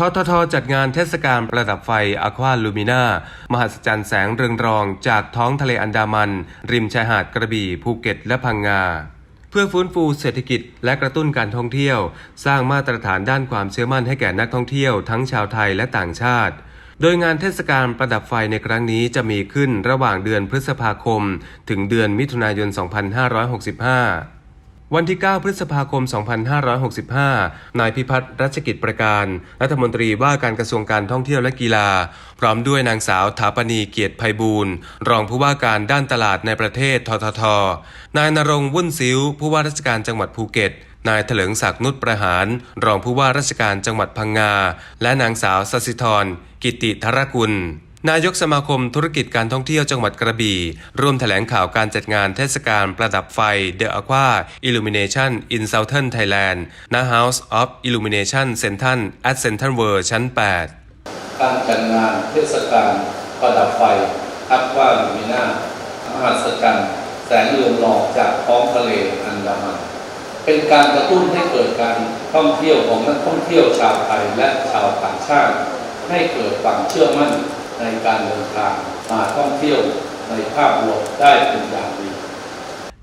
ทททจัดงานเทศกาลประดับไฟอะควาลูมิน่ามหัศจรรย์แสงเรืองรองจากท้องทะเลอันดามัน ริมชายหาดกระบี่ภูเก็ตและพังงา เพื่อฟื้นฟูเศรษฐกิจและกระตุ้นการท่องเที่ยว สร้างมาตรฐานด้านความเชื่อมั่นให้แก่นักท่องเที่ยวทั้งชาวไทยและต่างชาติ โดยงานเทศกาลประดับไฟในครั้งนี้จะมีขึ้นระหว่างเดือนพฤษภาคม ถึงเดือนมิถุนายน 2565 วันที่ 9 พฤษภาคม 2565 นายพิพัฒน์รัชกิจประการ รัฐมนตรีว่าการกระทรวงการท่องเที่ยวและกีฬา พร้อมด้วยนางสาวถาปณีเกียรติภัยบูรณ์รองผู้ว่าการด้านตลาดในประเทศททท นายนรงวุ่นซิ้ว ผู้ว่าราชการจังหวัดภูเก็ตนายเถลิงศักดิ์นุชประหาร รองผู้ว่าราชการจังหวัดพังงา และนางสาวสสิธร กิติธรกุล นายกสมาคมธุรกิจการท่องเที่ยวจังหวัดกระบี่ ร่วมแถลงข่าวการจัดงานเทศกาลประดับไฟ The Aqua Illumination in Southern Thailand ณ House of Illumination Central at Central World ชั้น 8 การจัดงานเทศกาลประดับไฟอัควาลูมิน่ามหัศจรรย์แสงเรืองรองจากท้องทะเลอันดามัน เป็นการกระตุ้นให้เกิดการท่องเที่ยวของนักท่องเที่ยวชาวไทยและชาวต่างชาติ ให้เกิดความเชื่อมั่น ในการเดินทางมาท่องเที่ยวในภาพรวมได้เป็นอย่างดี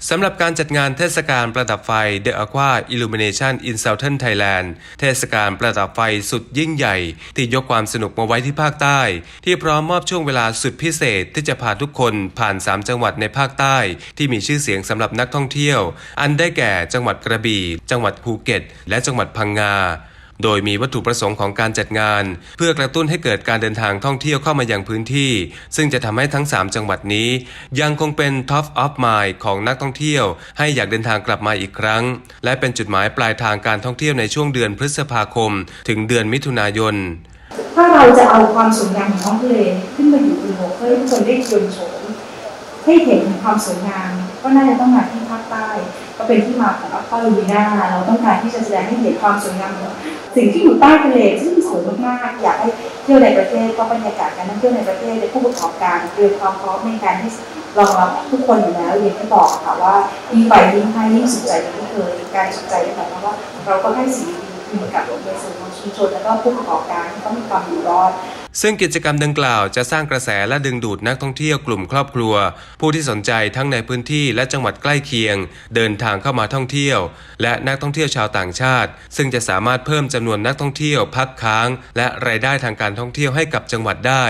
สำหรับการจัดงานเทศกาลประดับไฟ The Aqua Illumination in Southern Thailand เทศกาลประดับไฟสุดยิ่งใหญ่ ที่ยกความสนุกมาไว้ที่ภาคใต้ ที่พร้อมมอบช่วงเวลาสุดพิเศษที่จะพาทุกคนผ่าน 3 จังหวัดในภาคใต้ ที่มีชื่อเสียงสำหรับนักท่องเที่ยว อันได้แก่จังหวัดกระบี่ จังหวัดภูเก็ต และจังหวัดพังงา โดยมีวัตถุประสงค์ของการจัดงาน เพื่อกระตุ้นให้เกิดการเดินทางท่องเที่ยวเข้ามายังพื้นที่ ซึ่งจะทำให้ทั้ง 3 จังหวัดนี้ ยังคงเป็น Top of Mind ของนักท่องเที่ยว ให้อยากเดินทางกลับมาอีกครั้ง และเป็นจุดหมายปลายทางการท่องเที่ยวในช่วงเดือนพฤษภาคม ถึงเดือนมิถุนายน ถ้าเราจะเอาความสวยงามของท้องทะเลขึ้นมาอยู่บนบกเพื่อให้ทุกคนได้ชวนโฉมให้เห็นความสวยงามก็น่าจะต้องมาที่ภาคใต้ ก็เป็นที่มาของอัลฟาลูมิน่าเราต้องการที่จะแสดงให้เห็นความสวยงามของ สิ่งที่อยู่ใต้ทะเลซึ่งสวยมากๆอยากให้เที่ยวในประเทศก็บรรยากาศการท่องเที่ยวในประเทศในผู้ประกอบการเตรียมความพร้อมในการที่รองรับทุกคนอยู่แล้วอย่างที่บอกค่ะว่ายิ่งไปยิ่งให้ยิ่งสุขใจยิ่งเคยการสุขใจก็หมายความว่า เราก็ให้สิ่งดีๆกับโรงเรียนของชุมชนแล้วก็ผู้ประกอบการที่ต้องมีความอยู่รอด ซึ่งกิจกรรมดังกล่าวจะสร้างกระแสและดึงดูดนักท่องเที่ยวกลุ่มครอบครัว ผู้ที่สนใจทั้งในพื้นที่และจังหวัดใกล้เคียง เดินทางเข้ามาท่องเที่ยว และนักท่องเที่ยวชาวต่างชาติ ซึ่งจะสามารถเพิ่มจำนวนนักท่องเที่ยวพักค้าง และรายได้ทางการท่องเที่ยวให้กับจังหวัดได้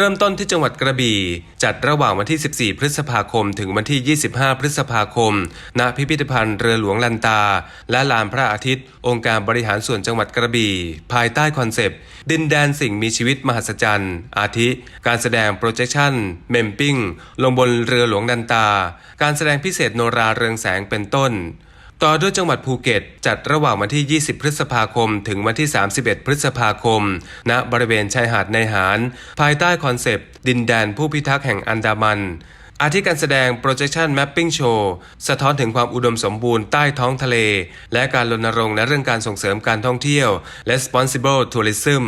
เริ่มต้นที่จังหวัดกระบี่ จัดระหว่างวันที่ 14 พฤษภาคม ถึงวันที่ 25 พฤษภาคม ณ พิพิธภัณฑ์เรือหลวงลันตา และลานพระอาทิตย์ องค์การบริหารส่วนจังหวัดกระบี่ ภายใต้คอนเซปต์ ดินแดนสิ่งมีชีวิตมหัศจรรย์ อาทิ การแสดงโปรเจคชั่น เมมปิ้ง ลงบนเรือหลวงลันตา การแสดงพิเศษโนราเรืองแสงเป็นต้น ต่อด้วยจังหวัดภูเก็ต จัดระหว่างวันที่ 20 พฤษภาคม ถึงวันที่ 31 พฤษภาคม ณ บริเวณชายหาดในหาร ภายใต้คอนเซปต์ ดินแดนผู้พิทักษ์แห่งอันดามัน อาทิการแสดง projection mapping show สะท้อนถึงความอุดมสมบูรณ์ใต้ท้องทะเล และการรณรงค์ในเรื่องการส่งเสริมการท่องเที่ยว responsible tourism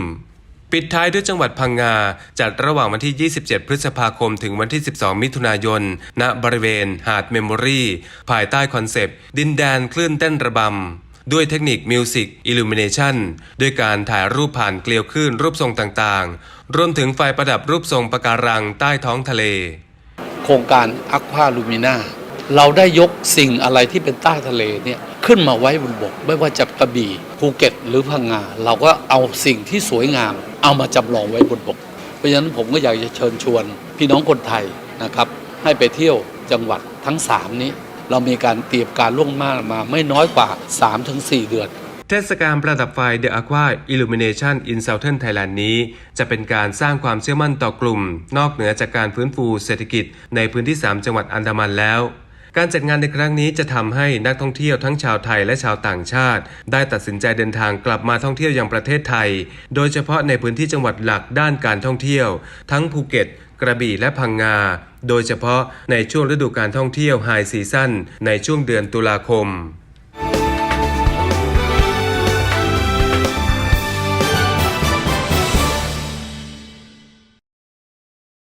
ปิดท้ายด้วยจังหวัดพังงา จัดระหว่างวันที่ 27 พฤษภาคม ถึงวันที่ 12 มิถุนายน ณ บริเวณ หาดเมมโมรีภายใต้คอนเซปต์ ดินแดนคลื่นเต้นระบำด้วยเทคนิคมิวสิกอิลูมิเนชันด้วยการถ่ายรูปผ่านเกลียวคลื่นรูปทรงต่างๆ รวมถึงไฟประดับรูปทรงปะการังใต้ท้องทะเล โครงการอัควาลูมิน่าเราได้ยกสิ่งอะไรที่เป็นใต้ทะเลเนี่ยขึ้นมาไว้บนบก ไม่ว่าจะกระบี่ภูเก็ตหรือพังงา เราก็เอาสิ่งที่สวยงาม เอามาจำลองไว้บนบก เพราะฉะนั้นผมก็อยากจะเชิญชวน พี่น้องคนไทยนะครับ ให้ไปเที่ยวจังหวัดทั้ง 3 นี้ เรามีการเตรียมการล่วงหน้ามาไม่น้อยกว่า 3-4 เดือนเทศกาลประดับไฟ The Aqua Illumination in Southern Thailand นี้ จะเป็นการสร้างความเชื่อมั่นต่อกลุ่ม นอกเหนือจากการฟื้นฟูเศรษฐกิจในพื้นที่ 3 จังหวัดอันดามันแล้ว การจัดงานในครั้งนี้จะทำให้นักท่องเที่ยวทั้งชาวไทยและชาวต่างชาติ ได้ตัดสินใจเดินทางกลับมาท่องเที่ยวยังประเทศไทย โดยเฉพาะในพื้นที่จังหวัดหลักด้านการท่องเที่ยว ทั้งภูเก็ต กระบี่และพังงา โดยเฉพาะในช่วงฤดูการท่องเที่ยวไฮซีซั่นในช่วงเดือนตุลาคม